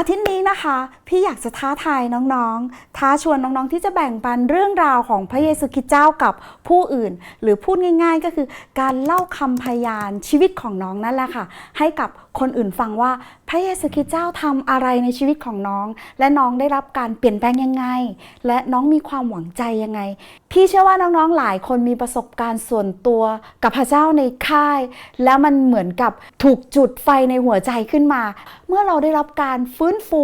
อาทิตย์นี้นะคะ พี่อยากจะท้าทายน้องๆ ท้าชวนน้องๆที่จะแบ่งปันเรื่องราวของพระเยซูคริสต์เจ้ากับผู้อื่น หรือพูดง่าย ๆ ก็คือการเล่าคำพยานชีวิตของน้องนั่นแหละค่ะ ให้กับคนอื่นฟังว่าพระเยซูคริสต์เจ้าทำอะไรในชีวิตของน้อง และน้องได้รับการเปลี่ยนแปลงยังไง และน้องมีความหวังใจยังไง พี่เชื่อว่าน้องๆหลายคนมีประสบการณ์ส่วนตัวกับพระเจ้าในค่าย แล้วมันเหมือนกับถูกจุดไฟในหัวใจขึ้นมา เมื่อเราได้รับการฟื้นฟู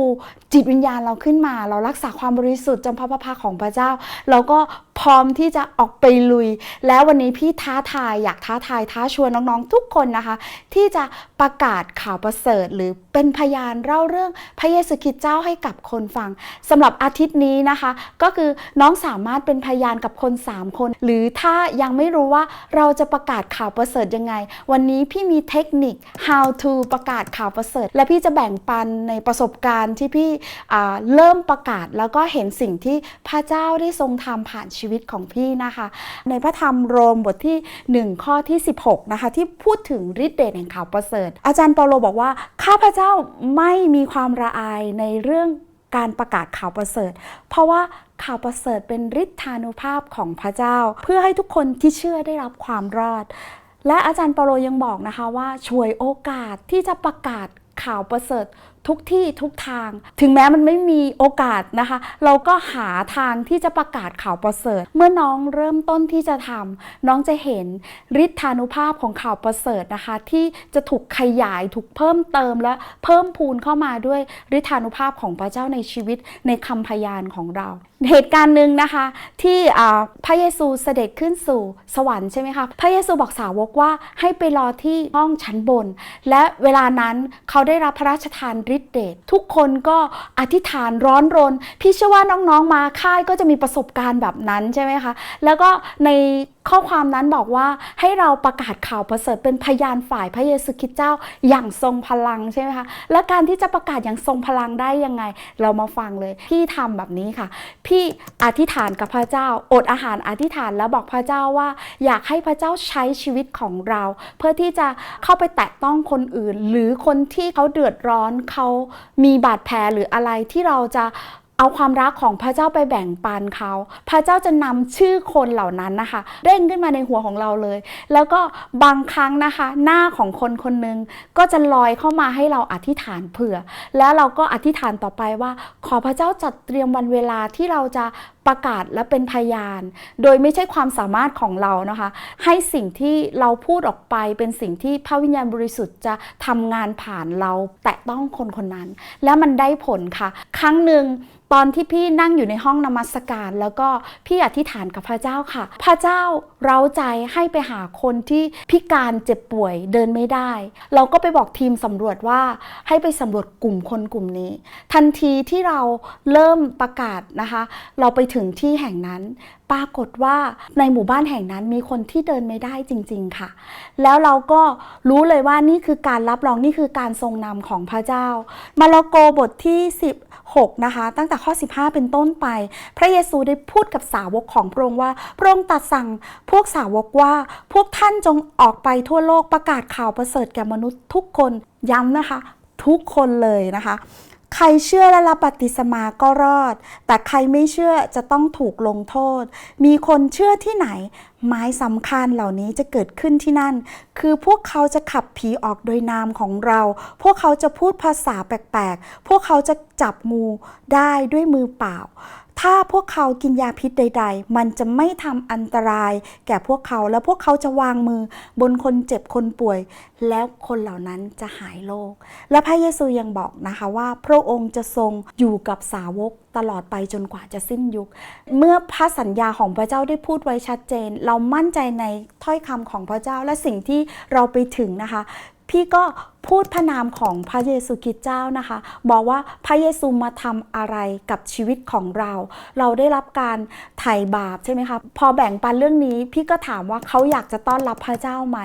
จิตวิญญาณเราขึ้นมา เรารักษาความบริสุทธิ์สุดจำพระพระพักของพระเจ้า เราก็พร้อมที่จะออกไปลุย แล้ววันนี้พี่ท้าทายอยากท้าทายท้าชวนน้องๆทุกคนนะคะ ที่จะประกาศข่าวประเสริฐ หรือเป็นพยานเล่าเรื่องพระเยซูคริสต์เจ้าให้กับคนฟังสำหรับอาทิตย์นี้นะคะ ก็คือน้องสามารถเป็นพยานกับคน 3 คน หรือถ้ายังไม่รู้ว่าเราจะประกาศข่าวประเสริฐยังไง วันนี้พี่มีเทคนิค how to ประกาศข่าวประเสริฐ และพี่จะแบ่งปันในประสบการณ์ที่พี่เริ่มประกาศแล้วก็เห็นสิ่งที่พระเจ้าได้ทรงทำผ่านชีวิตของพี่นะคะ ในพระธรรมโรมบทที่ 1 ข้อที่ 16 นะคะ ที่พูดถึงฤทธิ์เดชแห่งข่าวประเสริฐ อาจารย์เปาโลบอกว่า ข้าพเจ้าไม่มีความระอายในเรื่องการประกาศข่าวประเสริฐ เพราะว่าข่าวประเสริฐเป็นฤทธานุภาพของพระเจ้า เพื่อให้ทุกคนที่เชื่อได้รับความรอด และอาจารย์เปาโลยังบอกนะคะว่าช่วยโอกาสที่จะประกาศข่าวประเสริฐ ทุกที่ทุกทาง ถึงแม้มันไม่มีโอกาสนะคะ เราก็หาทางที่จะประกาศข่าวประเสริฐ เมื่อน้องเริ่มต้นที่จะทำน้องจะเห็นฤทธานุภาพของข่าวประเสริฐนะคะ ที่จะถูกขยายถูกเพิ่มเติมและเพิ่มพูนเข้ามาด้วยฤทธานุภาพของพระเจ้าในชีวิตในคำพยานของเรา เหตุการณ์หนึ่งนะคะ ที่พระเยซูเสด็จขึ้นสู่สวรรค์ใช่ไหมคะพระเยซูบอกสาวกว่าให้ไปรอที่ห้องชั้นบน และเวลานั้นเขาได้รับพระราชทานฤทธิ์เดชทุกคนก็อธิษฐานร้อนรน พี่เชื่อว่าน้องๆมาค่ายก็จะมีประสบการณ์แบบนั้นใช่ไหมคะ แล้วก็ใน ข้อความนั้นบอกว่าให้เราประกาศข่าวประเสริฐเป็นพยานฝ่ายพระเยซูคริสต์เจ้าอย่างทรงพลังใช่ไหมคะและการที่จะประกาศอย่างทรงพลังได้ยังไง เรามาฟังเลยพี่ทำแบบนี้ค่ะ พี่อธิษฐานกับพระเจ้า อดอาหารอธิษฐานแล้วบอกพระเจ้าว่า อยากให้พระเจ้าใช้ชีวิตของเรา เพื่อที่จะเข้าไปแตะต้องคนอื่น หรือคนที่เขาเดือดร้อนเขามีบาดแผลหรืออะไรที่เราจะ เอาความรักของพระเจ้าไปแบ่งปันเขา พระเจ้าจะนำชื่อคนเหล่านั้นนะคะเร่งขึ้นมาในหัวของเราเลย แล้วก็บางครั้งนะคะ หน้าของคนคนหนึ่งก็จะลอยเข้ามาให้เราอธิษฐานเผื่อ แล้วเราก็อธิษฐานต่อไปว่า ขอพระเจ้าจัดเตรียมวันเวลาที่เราจะ ประกาศและเป็นพยาน โดยไม่ใช่ความสามารถของเรานะคะ ให้สิ่งที่เราพูดออกไปเป็นสิ่งที่พระวิญญาณบริสุทธิ์จะทำงานผ่านเราแตะต้องคนคนนั้น และมันได้ผลค่ะ ครั้งหนึ่งตอนที่พี่นั่งอยู่ในห้องนมัสการ แล้วก็พี่อธิษฐานกับพระเจ้าค่ะ พระเจ้าเราใจให้ไปหาคนที่พิการเจ็บป่วยเดินไม่ได้ เราก็ไปบอกทีมสำรวจว่าให้ไปสำรวจกลุ่มคนกลุ่มนี้ ทันทีที่เราเริ่มประกาศนะคะ เราไปถึงที่แห่งนั้น ปรากฏว่าในหมู่บ้านแห่งนั้นมีคนที่เดินไม่ได้จริง ๆ ค่ะ แล้วเราก็รู้เลยว่านี่คือการรับรองนี่คือการทรงนำของพระเจ้า มาระโกบทที่ 16 นะคะ ตั้งแต่ข้อ 15 เป็นต้นไป พระเยซูได้พูดกับสาวกของพระองค์ว่า พระองค์ตรัดสั่งพวกสาวกว่า พวกท่านจงออกไปทั่วโลกประกาศข่าวประเสริฐแก่มนุษย์ทุกคนย้ำนะคะ ทุกคนเลยนะคะ ใครเชื่อและรับบัติสมาก็รอด แต่ใครไม่เชื่อจะต้องถูกลงโทษ มีคนเชื่อที่ไหน ไม้สำคัญเหล่านี้จะเกิดขึ้นที่นั่น คือพวกเขาจะขับผีออกโดยนามของเรา พวกเขาจะพูดภาษาแปลกๆ พวกเขาจะจับงูได้ด้วยมือเปล่า ถ้าพวกเขากินยาพิษใด ๆ มันจะไม่ทำอันตราย แก่พวกเขาและพวกเขาจะวางมือ บนคนเจ็บคนป่วย แล้วคนเหล่านั้นจะหายโรคและพระเยซูยังบอกนะคะว่า พระองค์จะทรงอยู่กับสาวกตลอดไปจนกว่าจะสิ้นยุค เมื่อพระสัญญาของพระเจ้าได้พูดไว้ชัดเจน เรามั่นใจในถ้อยคำของพระเจ้าและสิ่งที่เราไปถึงนะคะ พี่ก็ พูดพระนามของพระเยซูคริสต์เจ้านะคะ บอกว่าพระเยซูมาทำอะไรกับชีวิตของเรา เราได้รับการไถ่บาปใช่ไหมคะพอแบ่งปันเรื่องนี้พี่ก็ถามว่าเขาอยากจะต้อนรับพระเจ้าไหม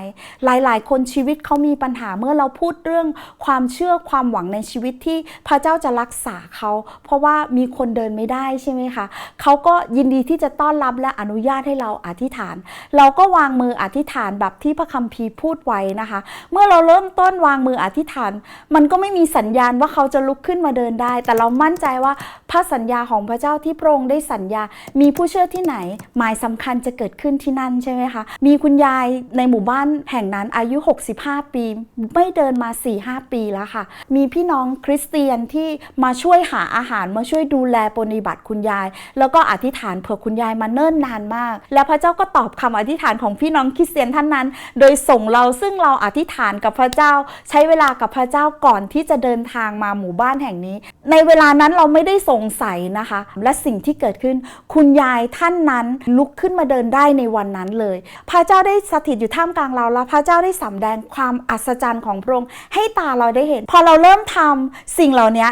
หลายๆ คนชีวิตเขามีปัญหาเมื่อเราพูดเรื่องความเชื่อความหวังในชีวิตที่พระเจ้าจะรักษาเขา เพราะว่ามีคนเดินไม่ได้ใช่ไหมคะเขาก็ยินดีที่จะต้อนรับและอนุญาตให้เราอธิษฐาน เราก็วางมืออธิษฐานแบบที่พระคัมภีร์พูดไว้นะคะ เมื่อเราเริ่มต้นวางมือมืออธิษฐาน มันก็ไม่มีสัญญาณว่าเขาจะลุกขึ้นมาเดินได้ แต่เรามั่นใจว่าพระสัญญาของพระเจ้าที่พระองค์ได้สัญญา มีผู้เชื่อที่ไหน หมายสำคัญจะเกิดขึ้นที่นั่นใช่ไหมคะ มีคุณยายในหมู่บ้านแห่งนั้นอายุ 65 ปี ไม่เดินมา 4-5 ปีแล้วค่ะ มีพี่น้องคริสเตียนที่มาช่วยหาอาหารมาช่วยดูแลปฏิบัติคุณยาย แล้วก็อธิษฐานเผื่อคุณยายมาเนิ่นนานมาก แล้วพระเจ้าก็ตอบคำอธิษฐานของพี่น้องคริสเตียนท่านนั้น โดยส่งเราซึ่งเราอธิษฐานกับพระเจ้าใช้เวลากับพระเจ้าก่อนที่จะเดินทางมาหมู่บ้านแห่งนี้ ในเวลานั้นเราไม่ได้สงสัยนะคะ และสิ่งที่เกิดขึ้น คุณยายท่านนั้นลุกขึ้นมาเดินได้ในวันนั้นเลย พระเจ้าได้สถิตอยู่ท่ามกลางเราแล้วพระเจ้าได้สำแดงความอัศจรรย์ของพระองค์ให้ตาเราได้เห็น พอเราเริ่มทำสิ่งเหล่านี้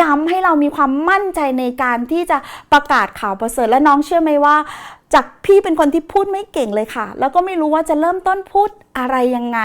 ย้ำให้เรามีความมั่นใจในการที่จะประกาศข่าวประเสริฐและน้องเชื่อไหมว่าจากพี่เป็นคนที่พูดไม่เก่งเลยค่ะ แล้วก็ไม่รู้ว่าจะเริ่มต้นพูดอะไรยังไง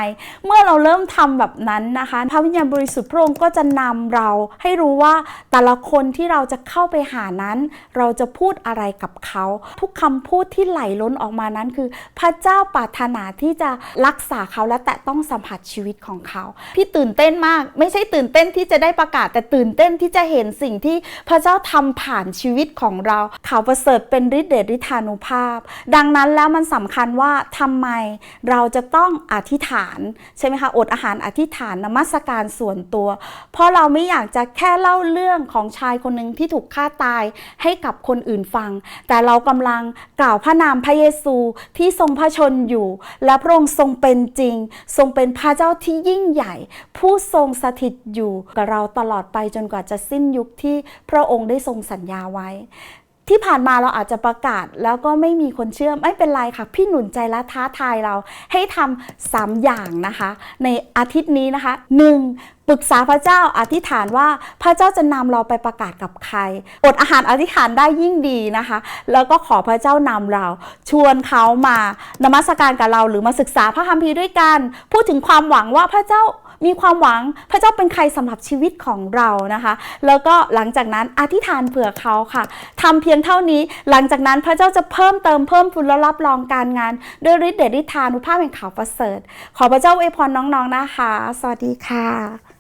เมื่อเราเริ่มทำแบบนั้นนะคะ พระวิญญาณบริสุทธิ์พระองค์ก็จะนำเราให้รู้ว่าแต่ละคนที่เราจะเข้าไปหานั้น เราจะพูดอะไรกับเขา ทุกคำพูดที่ไหลล้นออกมานั้นคือ พระเจ้าปรารถนาที่จะรักษาเขาและแตะต้องสัมผัสชีวิตของเขา พี่ตื่นเต้นมาก ไม่ใช่ตื่นเต้นที่จะได้ประกาศ แต่ตื่นเต้นที่จะเห็นสิ่งที่พระเจ้าทำผ่านชีวิตของเราข่าวประเสริฐเป็นฤทธิ์เดชฤทธานุภาพ ดังนั้นแล้วมันสำคัญว่าทำไมเราจะต้องอธิษฐานใช่ไหมคะอดอาหารอธิษฐานนมัสการส่วนตัว เพราะเราไม่อยากจะแค่เล่าเรื่องของชายคนหนึ่งที่ถูกฆ่าตายให้กับคนอื่นฟัง แต่เรากำลังกล่าวพระนามพระเยซูที่ทรงพระชนอยู่ และพระองค์ทรงเป็นจริง ทรงเป็นพระเจ้าที่ยิ่งใหญ่ ผู้ทรงสถิตอยู่กับเราตลอดไปจนกว่าจะสิ้นยุคที่พระองค์ได้ทรงสัญญาไว้ ที่ผ่านมาเราอาจจะประกาศแล้วก็ไม่มีคนเชื่อไม่เป็นไรค่ะ พี่หนุนใจและท้าทายเราให้ทำสามอย่างนะคะ ในอาทิตย์นี้นะคะ 1. ปรึกษาพระเจ้าอธิษฐานว่าพระเจ้าจะนำเราไปประกาศกับใคร อดอาหารอธิษฐานได้ยิ่งดีนะคะ แล้วก็ขอพระเจ้านำเรา ชวนเขามานมัสการกับเราหรือมาศึกษาพระคัมภีร์ด้วยกัน พูดถึงความหวังว่าพระเจ้ามีความหวังพระเจ้าเป็นใครสำหรับชีวิตของเรานะคะ แล้วก็หลังจากนั้นอธิษฐานเผื่อเขาค่ะทำเพียงเท่านี้หลังจากนั้นพระเจ้าจะเพิ่มเติมเพิ่มพูนและรับรองการงานด้วยฤทธิ์เดชฤทธานุภาพแห่งข่าวประเสริฐ ขอพระเจ้าอวยพรน้องๆนะคะ สวัสดีค่ะ